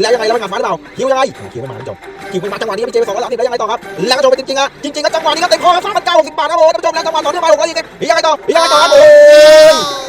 แล้วยังไงแล้วมันงานฟ้าหรือเปล่าคิวยังไงคิวไม่มาท่านผู้ชมคิวไม่มาจังหวะนี้พี่เจไปสองร้อยสามสิบแล้วยังไงต่อครับแล้วก็โจมไปจริงๆอะจริงๆก็จังหวะนี้ก็เต็มคอครับสามันเก้าหกสิบบาทครับผมท่านผู้ชมแล้วจังหวะต่อเนื่องไปหกร้อยยี่สิบยังไงต่อยังไงต่อครับโอ้ย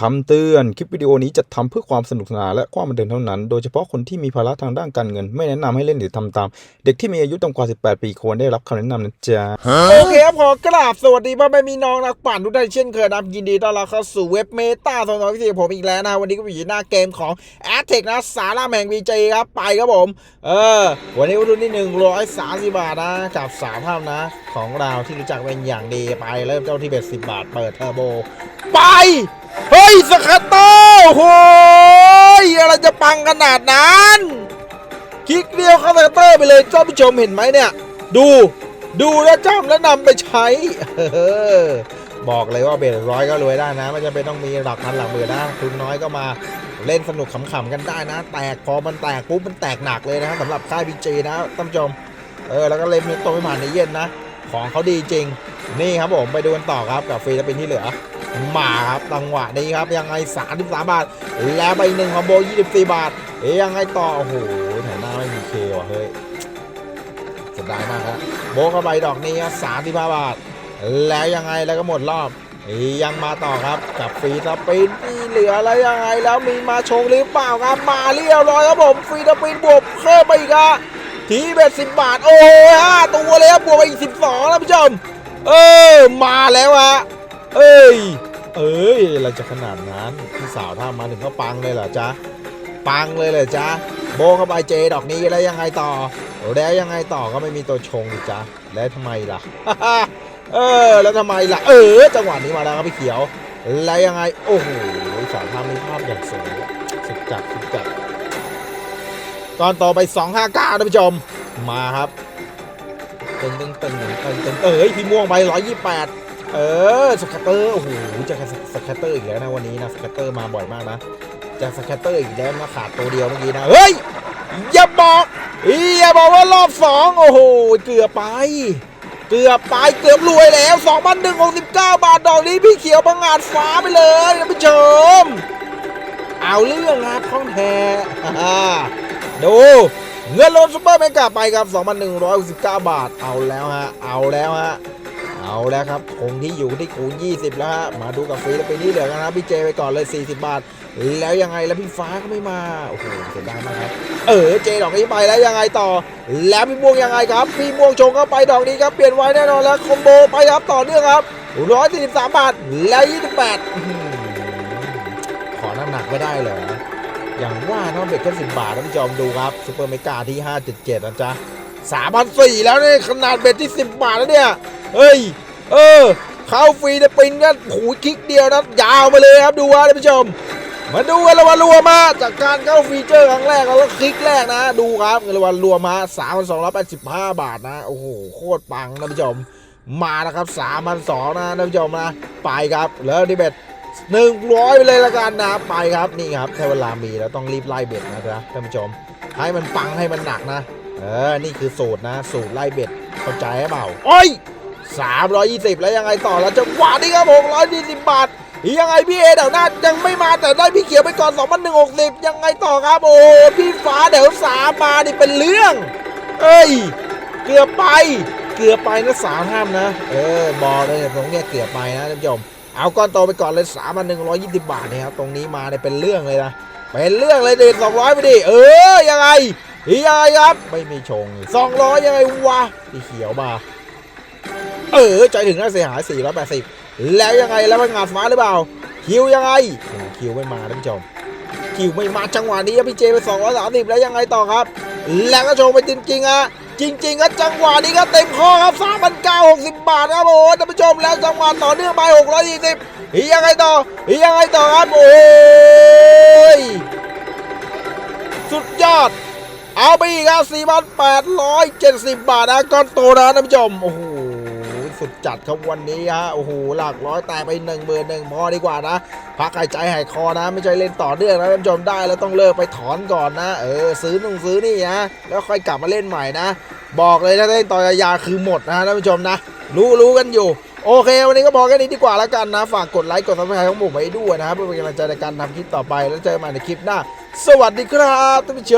คำเตือน คลิปวิดีโอนี้จะทำเพื่อความสนุกสนานและความบันเทิงเท่านั้น โดยเฉพาะคนที่มีภาระทางด้านการเงิน ไม่แนะนำให้เล่นหรือทำตาม เด็กที่มีอายุต่ำกว่า 18 ปีควรได้รับคำแนะนำนะจ๊ะ โอเคครับขอกราบสวัสดีพ่อแม่พี่น้องนักปั่นทุกท่านเช่นเคยนะยินดีต้อนรับเข้าสู่เว็บเมตาสองร้อยพิเศษผมอีกแล้วนะ วันนี้ก็อยู่หน้าเกมของ a d t e c นะสาราแห่งวีเจครับ ไปครับผม เออ วันนี้วัตถุที่หนึ่งร้อยสามสิบบาทนะกับสามภาพนะ ของเราที่รู้จักเป็นอย่างดีไปเริ่มเจ้าที่เบ็ดสิบบาทเปิดเทอร์โบไป เฮ้ยสกัตเตอร์โอ้ยอะไรจะปังขนาดนั้น คลิกเดียวเข้าสกัตเตอร์ไปเลยเจ้าผู้ชมเห็นไหมเนี่ย ดูดูแล้วจำแล้วนำไปใช้บอกเลยว่าเบสร้อยก็รวยได้นะไม่จำเป็นต้องมีหลักพันหลักหมื่นนะทุนน้อยก็มาเล่นสนุกขำๆกันได้นะ แตกพอมันแตกปุ๊บมันแตกหนักเลยนะสำหรับค่ายบีจีนะท่านผู้ชมเออแล้วก็เล่นโตไม่ผ่านในเย็นนะ ของเขาดีจริง นี่ครับผมไปดูกันต่อครับกับฟรีสปินที่เหลือ มาครับจังหวะนี้ครับยังไง 33 บาท แล้วไปหนึ่งคอมโบ 24 บาทเอ๊ยยังไงต่อ โอ้โหแถวหน้าไม่มีเคว่ะเฮ้ยเสียดายมากครับโบกเข้าไปดอกนี้ครับ35 บาท แล้วยังไงแล้วก็หมดรอบยังมาต่อครับกับฟรีสปินที่เหลือแล้วยังไงแล้วมีมาชงหรือเปล่าครับมาเรียบร้อยครับผมฟรีสปินบวกเพิ่มไปอีกอะทีเบ็ดสิบบาท โอ้โหห้าตัวเลยครับบวกไปอีก12แล้วผู้ชม เออ มาแล้วฮะ เอ้ย เอ้ยอะไรจะขนาดนั้นพี่สาวถ้ามาถึงก็ปังเลยเหรอจ๊ะ ปังเลยเหรอจ๊ะ โบเข้าไปเจดอกนี้แล้วยังไงต่อ แล้วยังไงต่อก็ไม่มีตัวชงดิจ๊ะ แล้วทำไมล่ะ เออ แล้วทำไมล่ะ เออ จังหวะนี้มาแล้วครับพี่เขียว แล้วยังไง โอ้โหสาวท่ามีภาพอย่างสวยสุดจัดสุดจัดตอนต่อไป 259ท่านผู้ชม มาครับตึงตึงตึงตึงตึงเอ้ยพี่ม่วงไป 128 เออสแคตเตอร์โอ้โหเจะสแคตเตอร์อีกแล้วนะวันนี้นะสแคตเตอร์มาบ่อยมากนะเจะสแคตเตอร์อีกแล้วนะขาดตัวเดียวเมื่อกี้นะเฮ้ยอย่าบอกอย่าบอกว่ารอบสองโอ้โหเกือบไป เกือบไปเกือบรวยแล้ว2 1 6 9 บาทดอกนี้พี่เขียวบังอาจฟ้าไปเลยท่านผู้ชมเอาเรื่องครับข้องแท้อ่ดูเงินโลนซูเปอร์เมกาไปครับ 2,169 บาท เอาแล้วฮะ เอาแล้วฮะ เอาแล้วครับคงที่อยู่ที่คูณ20 แล้วฮะมาดูกับฟรีแล้วไปนี่เหลือกันนะพี่เจไปก่อนเลย 40 บาท แล้วยังไงแล้วพี่ฟ้าก็ไม่มา โอ้โหเสียดายมากครับ เออเจดอกนี้ไปแล้วยังไงต่อ แล้วพี่ม่วงยังไงครับ พี่ม่วงชงเข้าไปดอกนี้ครับเปลี่ยนไว้แน่นอนแล้วคอมโบไปครับต่อเนื่องครับ143 บาท แล้ว28ขอน้ำหนักไม่ได้เหรออย่างว่าเนาะเบ็ดแค่สิบบาทท่านผู้ชมดูครับซูเปอร์เมกาที่ 577นะจ๊ะสามพันสี่แล้วเนี่ยขนาดเบ็ดที่ 10 บาทแล้วเนี่ย เฮ้ย เออ เข้าฟรีได้ปินก็หูยคลิกเดียวนะยาวมาเลยครับดูว่าท่านผู้ชม มาดูกันละวันรวมมาจากการเข้าฟีเจอร์ครั้งแรกแล้วคลิกแรกนะ ดูครับเงินรางวัลรวมมา3,285 บาทนะ โอ้โห โคตรปังท่านผู้ชม มานะครับ3,200นะท่านผู้ชมนะ ไปครับ แล้วดิเบ็ดหนึ่งร้อยไปเลยละกันนะไปครับนี่ครับถ้าเวลามีแล้วต้องรีบไล่เบ็ดนะจ๊ะท่านผู้ชม ให้มันปังให้มันหนักนะ เออ นี่คือสูตรนะ สูตรไล่เบ็ดเข้าใจหรือเปล่าโอ้ย สามร้อยยี่สิบแล้วยังไงต่อแล้วจังหวะนี้ครับหกร้อยยี่สิบบาท ยังไงพี่เอเดี๋ยวหน้ายังไม่มาแต่ได้พี่เขียวไปก่อนสองพันหนึ่งหกสิบยังไงต่อครับโอ้พี่ฟ้าเดี๋ยวสามมานี่เป็นเรื่อง เอ้ย เกือบไป เกือบไปนะสามห้ามนะ เออบอเลยตรงเนี้ยเกือบไปนะท่านผู้ชมเอาก้อนโตไปก่อนเลยสามพันหนึ่งร้อยยี่สิบบาทนี่ยครับตรงนี้มาเนี่ยเป็นเรื่องเลยนะเป็นเรื่องเลยเด็ดสองร้อยไปดิเออยังไงยังไงครับไม่มีชงสองร้อยยังไงวะพี่เขียวมา เออใจถึงน่าเสียหายสี่ร้อยแปดสิบแล้วยังไงแล้วมันงานฟ้าหรือเปล่า คิวยังไงคิวไม่มาท่านผู้ชมคิวไม่มาจังหวะนี้พี่เจไปสองร้อยสามสิบแล้วยังไงต่อครับ แล้วก็โชว์ไปจริงๆอะจริงๆก็จังหวะนี้ก็เต็มข้อครับสามพันเก้าหกสิบบาทครับโอ้โหท่านผู้ชมแล้วจังหวะต่อเนื่องไปหกร้อยยี่สิบยังไงต่อยังไงต่อครับโอ้ยสุดยอดเอาไปอีกครับสี่พันแปดร้อยเจ็ดสิบบาทนะก้อนโตนะท่านผู้ชมโอ้โห สุดจัดครับวันนี้ฮะโอ้โหหลักร้อยแต่ไปหนึ่งหมื่นหนึ่งพอดีกว่านะ พักหายใจหายคอนะ ไม่ใช่เล่นต่อเนื่องนะท่านผู้ชมได้แล้วต้องเลิกไปถอนก่อนนะเออซื้อนุ่งซื้อนี่นะแล้วค่อยกลับมาเล่นใหม่นะ บอกเลยถ้าเล่นต่อยาคือหมดนะท่านผู้ชมนะ รู้รู้กันอยู่โอเค วันนี้ก็พอแค่นี้ดีกว่าแล้วกันนะ ฝากกดไลค์กดซับสไครต์ของผมไว้ด้วยนะครับเพื่อเป็นกำลังใจในการทำคลิปต่อไปแล้วเจอกันใหม่ในคลิปหน้า สวัสดีครับท่านผู้ช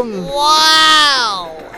ม Wow!